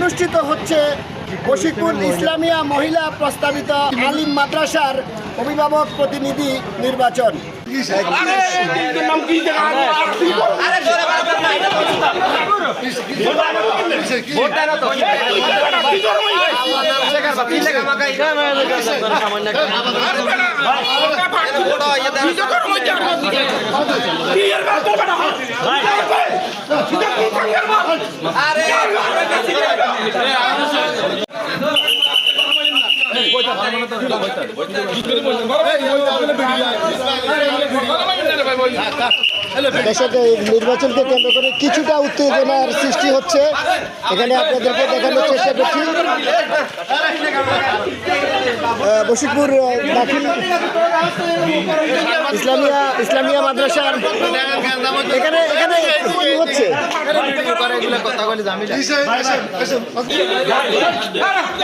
অনুষ্ঠিত হচ্ছে বশিকুল ইসলামিয়া মহিলা প্রস্তাবিত আলিম মাদ্রাসার অভিভাবক প্রতিনিধি নির্বাচন। Yeah. নির্বাচনকে কেন্দ্র করে কিছুটা উত্তেজনার সৃষ্টি হচ্ছে। এখানে আপনাদেরকে দেখানোর চেষ্টা করছি। দাখিল ইসলামিয়া ইসলামিয়া মাদ্রাসার এখানে এখানে হচ্ছে?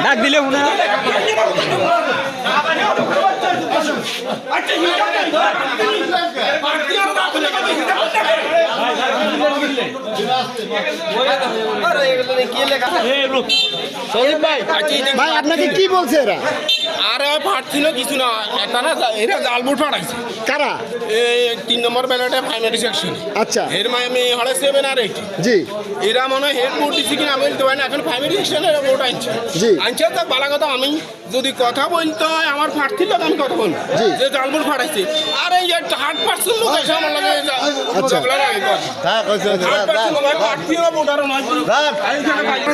ডাক দিলে अच्छा हिजब का भारतीयों का खुलेगा तो हिजब का ভাই আপনাকে কি বলছে এরা? আরে ফাটছিল কিছু না এটা না এরা জালবুট ফাটাইছে। কারা? তিন নম্বর ব্যালটে সেকশন আচ্ছা। এর মানে আমি হলে সেভেন আর এইট জি। এরা মনে হয় হেড ভোট দিচ্ছি কিনা আমি বলতে পারি না এখন ফাইনালি সেকশনে ভোট আনছে। জি। আনছে তো বালা কথা আমি। যদি কথা বলতে হয় আমার ফাটছিল তো আমি কথা বলব। জি। যে জালবুট ফাটাইছে। আর এই হার্ট পার্সেন্ট লোক এসে আমার লাগে আচ্ছা।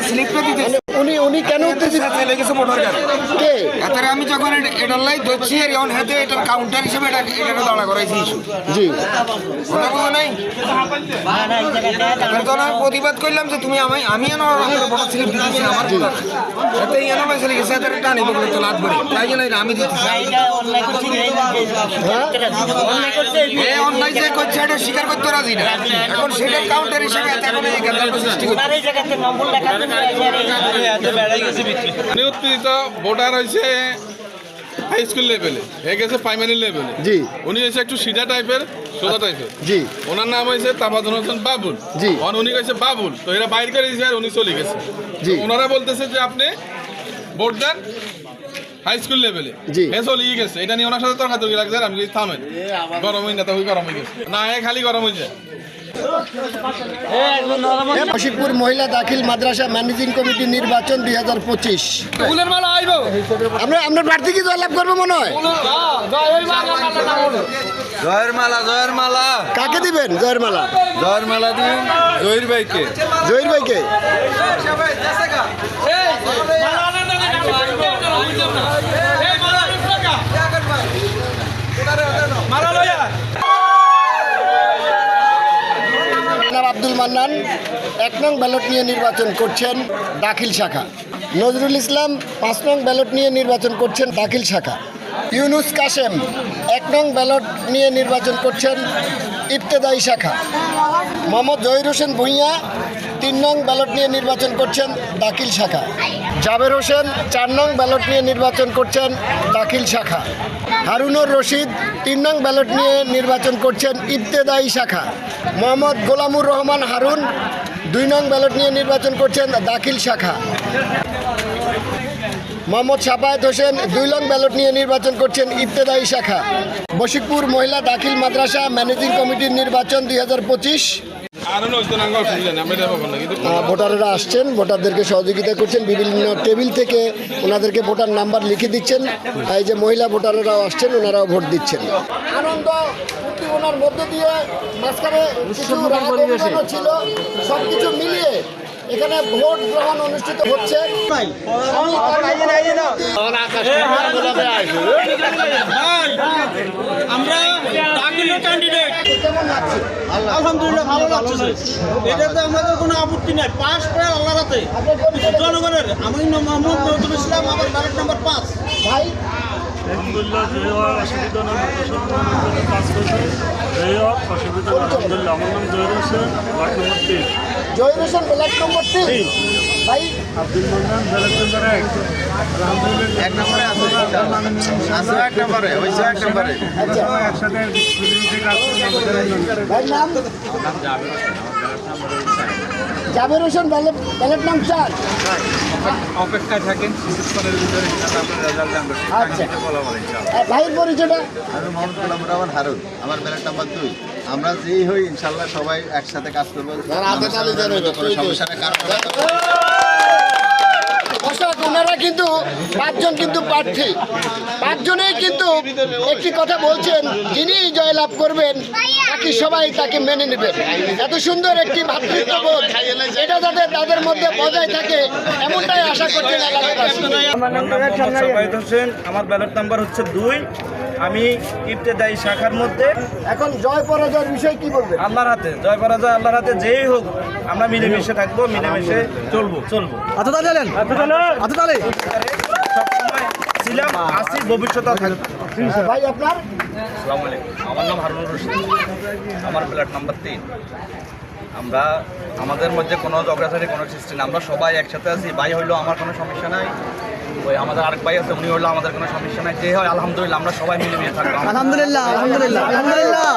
স্লিপটা দিতে উনি উনি কেন উত্তেজিত? চলে গেছে মোটর গাড়ি কে? এতারে আমি যখন এটা- লাই ধরছি আর এখন হাতে এটার কাউন্টার হিসেবে এটা এটা দাঁড়া করাইছি জি। কথা বলো নাই? প্রতিবাদ করলাম যে তুমি আমি আমি এনে আমার বড় স্লিপ দিতেছি আমার এতে এনে আমার চলে গেছে এতারে টানি বলে তো লাভ করে। তাই জন্য এটা আমি দিতেছি। হ্যাঁ? যে করছে এটা স্বীকার করতে রাজি না। এখন সেটার কাউন্টার হিসেবে এখন এই সৃষ্টি করছে মানে উত্তেজিত ভোটার হয়েছে হাই স্কুল লেভেলে হয়ে গেছে প্রাইমারি লেভেলে জি। উনি হয়েছে একটু সিধা টাইপের সোজা টাইপের জি। ওনার নাম হয়েছে হোসেন বাবুল। জি। উনি গেছে বাবুল তো এরা বাইর করে দিয়েছে আর উনি চলে গেছে। জি। ওনারা বলতেছে যে আপনি ভোট দেন হাই স্কুল লেভেলে জি। হ্যাঁ চলে গেছে এটা নিয়ে ওনার সাথে তর্কাতর্কি লাগছে আর আমি থামেন গরম হই না তো গরম হয়ে গেছে। না এ খালি গরম হয়ে যায় বশিকপুর মহিলা দাখিল মাদ্রাসা ম্যানেজিং কমিটি নির্বাচন দুই হাজার পঁচিশ। আমরা আমরা প্রার্থী কি জয়লাভ করব মনে হয়? জয়ের মালা জয়ের মালা কাকে দিবেন জয়ের মালা? জয়ের মালা দিন জহির ভাইকে। জহির ভাইকে? আব্দুল মান্নান এক নং ব্যালট নিয়ে নির্বাচন করছেন দাখিল শাখা। নজরুল ইসলাম পাঁচ নং ব্যালট নিয়ে নির্বাচন করছেন দাখিল শাখা। ইউনুস কাশেম এক নং ব্যালট নিয়ে নির্বাচন করছেন ইফতেদায়ী শাখা। মোহাম্মদ জহির হোসেন ভূঁইয়া তিন নং ব্যালট নিয়ে নির্বাচন করছেন দাখিল শাখা। জাবের হোসেন চার নং ব্যালট নিয়ে নির্বাচন করছেন দাখিল শাখা। হারুনুর রশিদ তিন নং ব্যালট নিয়ে নির্বাচন করছেন ইবতেদায়ী শাখা। মোহাম্মদ গোলামুর রহমান হারুন দুই নং ব্যালট নিয়ে নির্বাচন করছেন দাখিল শাখা। মোহাম্মদ সাফায়েত হোসেন দুই লং ব্যালট নিয়ে নির্বাচন করছেন ইবতেদায়ী শাখা। বশিকপুর মহিলা দাখিল মাদ্রাসা ম্যানেজিং কমিটির নির্বাচন দুই হাজার পঁচিশ। ভোটাররা আসছেন ভোটারদেরকে সহযোগিতা করছেন বিভিন্ন টেবিল থেকে ওনাদেরকে ভোটার নাম্বার লিখে দিচ্ছেন এই যে মহিলা ভোটাররাও আসছেন ওনারাও ভোট দিচ্ছেন আনন্দ উদ্দীপনার মধ্য দিয়ে মাঝখানে কিছু ছিল সব কিছু মিলিয়ে এখানে ভোট গ্রহণ অনুষ্ঠিত হচ্ছে দাখিল ক্যান্ডিডেট কেমন লাগছে আলহামদুলিল্লাহ ভালো লাগছে এটাতে আমাদের কোনো আপত্তি নাই। পাস করে আল্লাহ রাতে জনগণের আমি মোহাম্মদ নজরুল ইসলাম আমার ব্যালট নাম্বার পাঁচ। ভাই? আলহামদুলিল্লাহ যে হয় অসুবিধা এই অসুবিধা আলহামদুলিল্লাহ। আমার নাম জহির হোসেন ওয়ার্ড নম্বর তিন। জহির হোসেন ব্ল্যাক নম্বর তিন? ভাই আব্দুল মান্নান ব্যালেট এক আলহামদুলিল্লাহ এক নম্বরে আছে এক নম্বরে হয়েছে এক নম্বরে। আচ্ছা। একসাথে মিলিমিশে কাজ করব ভাই নাম? জাবের হোসেন ব্যালট ব্যালট নাম চার অপেক্ষায় থাকেন কিছুক্ষণের ভিতরে আপনার রেজাল্ট জানবেন। আচ্ছা। ভাইয়ের পরিচয়টা? আমি মোহাম্মদ গোলাম রহমান হারুন আমার ব্যালট নাম্বার দুই। আমরা যেই হই ইনশাল্লাহ সবাই একসাথে কাজ করব। সমস্যা নেই। দর্শক কিন্তু পাঁচজন কিন্তু প্রার্থী। পাঁচজনেই কিন্তু একটি কথা বলছেন যিনি জয়লাভ করবেন বাকি সবাই তাকে মেনে নেবেন। এত সুন্দর একটি ভাতৃত্ববোধ এটা যাতে তাদের মধ্যে বজায় থাকে এমনটাই আশা করছেন হোসেন আমার ব্যালট নাম্বার হচ্ছে দুই। আমি ইবতেদায়ী শাখার মধ্যে। এখন জয় পরাজয়ের বিষয় কি বলবেন? আল্লাহর হাতে জয় পরাজয় আল্লাহর হাতে যেই হোক আমরা মিলেমিশে থাকব মিলেমিশে চলবো চলবো। সবসময় ছিলাম আসি ভবিষ্যতেও থাকব। ভাই আপনার? আসসালামু আলাইকুম। আমার নাম হারুনুর রশিদ। আমার প্ল্যাট নাম্বার তিন। আমরা আমাদের মধ্যে কোনো ঝগড়াঝাড়ি কোনো সৃষ্টি না আমরা সবাই একসাথে আছি। ভাই হইল আমার কোনো সমস্যা নাই। ওই আমাদের আরেক ভাই আছে উনি হইল আমাদের কোনো সমস্যা নাই। যে হয় আলহামদুলিল্লাহ আমরা সবাই মিলে মিলে থাকব। আলহামদুলিল্লাহ আলহামদুলিল্লাহ আলহামদুলিল্লাহ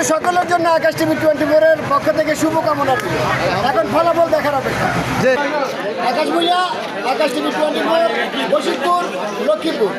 আপনাদের সকলের জন্য আকাশ টিভি টোয়েন্টি ফোরের পক্ষ থেকে শুভকামনা দিল এখন ফলাফল দেখার অপেক্ষা। Akash Bhuiyan Akash TV twenty four Bashirpur Lakshmipur.